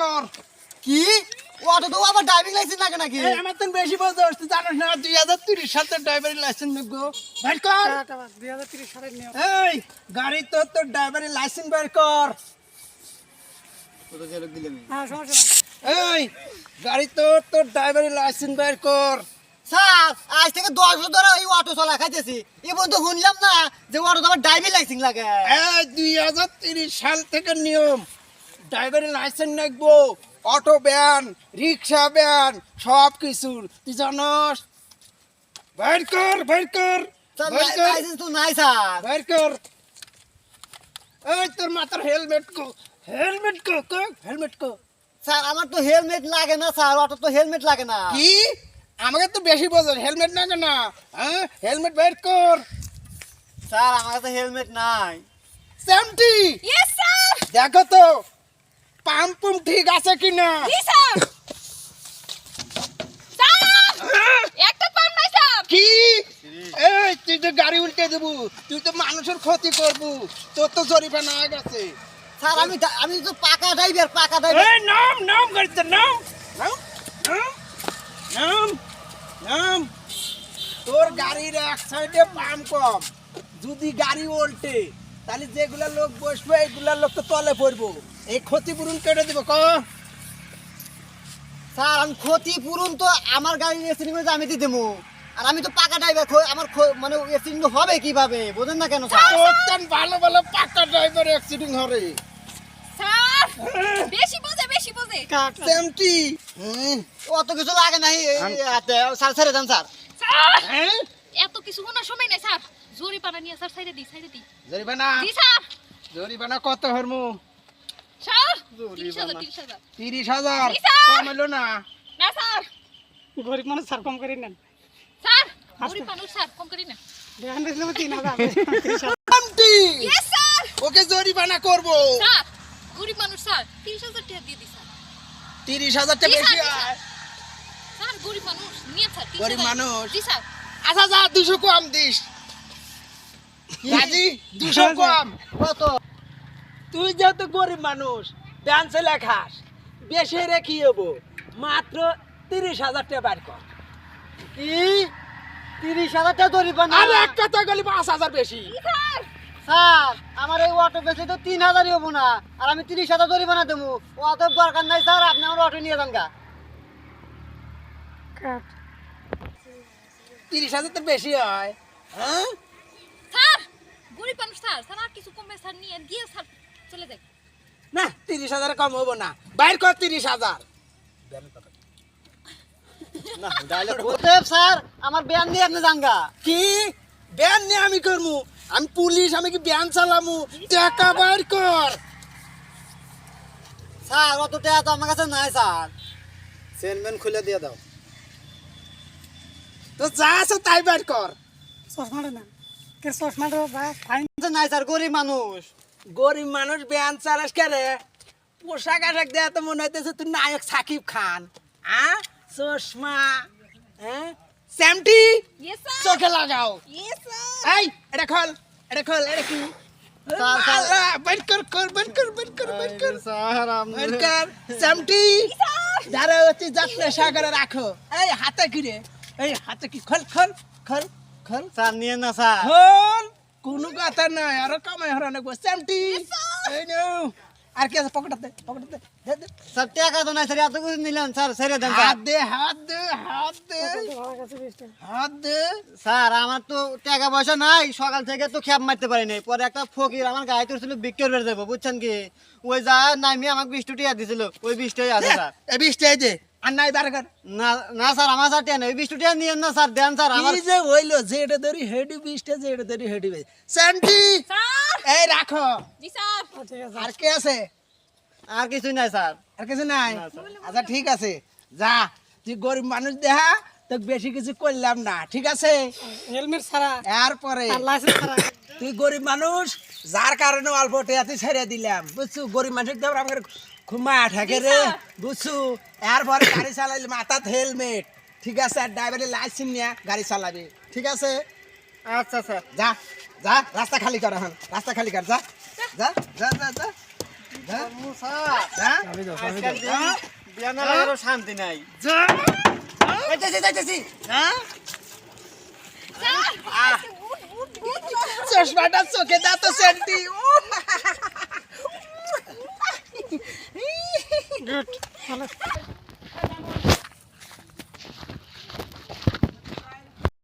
কর। কি? অটো তো আবার ড্রাইভিং লাইসেন্স লাগে নাকি? এই আমার তো বেশি বলতে হচ্ছে জানিস না দুই হাজার তিরিশ সালের ড্রাইভারের লাইসেন্স নেব বের কর। দুই হাজার তিরিশ সালের নিয়ম। এই গাড়ি তো তোর লাইসেন্স বের কর। হ্যাঁ এই গাড়ি তো তোর ড্রাইভারের লাইসেন্স বের কর। স্যার আজ থেকে দশ বছর ধরে এই অটো চলা খাইতেছি। এ পর্যন্ত শুনলাম না যে অটো ড্রাইভিং লাইসেন্স লাগে। এই দুই হাজার তিরিশ সাল থেকে নিয়ম। ড্রাইভারের লাইসেন্স নেব অটো ব্যান রিক্সা ব্যান সব কিছুর। তুই জানস? বের কর বের কর। লাইসেন্স তো নাই স্যার। বের কর। এই তোর মাথার হেলমেট কো হেলমেট কো কো হেলমেট কো। স্যার আমার তো হেলমেট লাগে না স্যার অটো তো হেলমেট লাগে না। কি? আমাকে তো বেশি বোঝেন হেলমেট না কেন হ্যাঁ? হেলমেট বের কর। স্যার আমার কাছে হেলমেট নাই। স্যামটি ইয়েস স্যার দেখো তো পাম্প ঠিক আছে নাই স্যার। কি? এই তুই তো গাড়ি উল্টে দেবু। তুই তো মানুষের ক্ষতি করবু। তোর তো জরিমানা হয়ে গেছে। স্যার আমি আমি তো পাকা ড্রাইভার পাকা ড্রাইভার এই নাম নাম গাড়িতে নাম। নাম? নাম নাম নাম। তোর গাড়ির এক সাইডে পাম কম। যদি গাড়ি উল্টে তাহলে যেগুলা লোক বসবে এগুলা লোক তো তলে পড়ব। এই ক্ষতিপূরণ কেটে দিব ক স্যার আমি ক্ষতিপূরণ তো আমার গাড়ির এক্সিডেন্ট করে আমি দিয়ে দেবো। আর আমি তো পাকা ড্রাইভার আমার মানে এক্সিডেন্ট হবে কীভাবে? বোঝেন না কেন স্যার? ভালো ভালো পাক্কা ড্রাইভার অ্যাক্সিডেন্ট হবে স্যার বেশি বোঝে বেশি বোঝে। সেমটি হুম অত কিছু লাগে নাই এই হাতে। স্যার ছেড়ে দেন স্যার। হ্যাঁ? এত কিছু শোনার সময় নাই স্যার। জোরে পানা নিয়ে স্যার সাইডে সাইডে দিই। জরিমানা? জি স্যার। জরিমানা কত হরমু? তিরিশ হাজার। কম না? না স্যার। গরিব মানুষ স্যার কম করে নেন। স্যার গরিব মানুষ স্যার কম করি না দেখান দিয়েছিলাম তিন হাজার। তিরিশ হাজার সেমটি ইয়েস স্যার ওকে জরিমানা করব। স্যার গরিব মানুষ স্যার তিরিশ হাজার টাকা দিয়ে দিই স্যার। তিরিশ হাজারটা জি, বেশি স্যার, হয়। গরিব মানুষ নিয়ে স্যার গরিব মানুষ। জি স্যার। আচ্ছা যা দুশো কম দিস। রাজি? দুশো কম। কত? তুই যেহেতু গরিব মানুষ ডান্সে লেখাস বেশি রেখি হব মাত্র তিরিশ হাজার টাকা বার কর। কি? তিরিশ হাজার টাকা বানা আর এক কথা গেলি পাঁচ হাজার বেশি। স্যার স্যার আমার এই অটো বেশি তো তিন হাজারই হব না। আর আমি তিরিশ হাজার বানা দেবো। অত দরকার নাই স্যার আপনি আমার অটো নিয়ে যান গা। তিরিশ হাজার তো বেশি হয় হ্যাঁ? স্যার গরিব মানুষ স্যার স্যার আর কিছু কমবে স্যার নিয়ে দিয়ে স্যার চলে যাই না তিরিশ হাজার কম হব না। বাইর কর তিরিশ হাজার। ওতে স্যার আমার ব্যান দিয়ে আপনি যান গা। কি? ব্যান নিয়ে আমি করমু? আমি পুলিশ আমি কি ব্যান চালামু? টাকা বাইর কর। স্যার অত টাকা তো আমার কাছে নাই স্যার। চেনম্যান খুলে দিয়ে দাও। তো যা আছে তাই বাইর কর। চশমাটা কে চশমাটা ভাই? ফাইন নাই স্যার গরিব মানুষ। গরিব মানুষ ব্যান চালাস কে রে পোশাক আশাক দেয়া তো মনে হইতেছে তুই নায়ক সাকিব খান। আ? চশমা হ্যাঁ স্যামটি? চোখে লাগাও। এই এটা খোল এটা খোল এটা কি? Sir, sir. আল্লাহ, বের কর কর বের কর বের কর বের কর। বের কর। স্যামটি? যারা হচ্ছে যাত্রা সাগরে রাখো। এই হাতে কি রে? এই হাতে কি? খোল খোল খোল খোল। স্যার নিয়ে না স্যার। খোল। কোনো কথা নাই আরও কামাই হরানো গো স্যামটি এই নাও। আর কি আছে? পকেটাতে পকেটাতে দে দে স্যার টাকা তো নাই স্যার এত কিছু নিলেন স্যার ছেড়ে দেন হাত দে হাত দে হাত দে। হাত দে। স্যার আমার তো টাকা পয়সা নাই সকাল থেকে তো খ্যাপ মারতে পারি নাই। পরে একটা ফকির আমার গায়ে তুলছিল বিক্রি করে দেবো বুঝছেন কি? ওই যা নামি আমাকে বিশ টিয়া দিছিল ওই বিশ আছে স্যার। এই যে আর নাই বার না না স্যার আমার স্যার টিয়া ওই বিশ টিয়া নিয়েন না স্যার দেন স্যার আমার যে হইল যে এটা ধরি হেডি বিশটা যে এটা ধরি হেডি বিশ স্যামটি এই রাখো। জি স্যার। ঠিক আছে। আর কে আছে? আর কিছুই নাই স্যার। আর কিছু নাই? আচ্ছা ঠিক আছে। যা তুই গরিব মানুষ দেখা তো বেশি কিছু করলাম না ঠিক আছে? হেলমেট ছাড়া। এরপরে আর লাইসেন্স ছাড়া। তুই গরিব মানুষ যার কারণে অল্প টেয়াতে ছেড়ে দিলাম বুঝছ? গরিব মানুষ আমার খুমা থাকে রে বুঝছু? এরপরে গাড়ি চালাইলে মাথাত হেলমেট। ঠিক আছে আর ড্রাইভারের লাইসেন্স নিয়ে গাড়ি চালাবি। ঠিক আছে? আচ্ছা স্যার যা যা রাস্তা খালি কর এখন। রাস্তা খালি কর যা। যা যা যা যা। হ্যাঁ? শান্তি নাই। হ্যাঁ চশমাটা চোখে দাও তো সেন্টি। গুড ভালো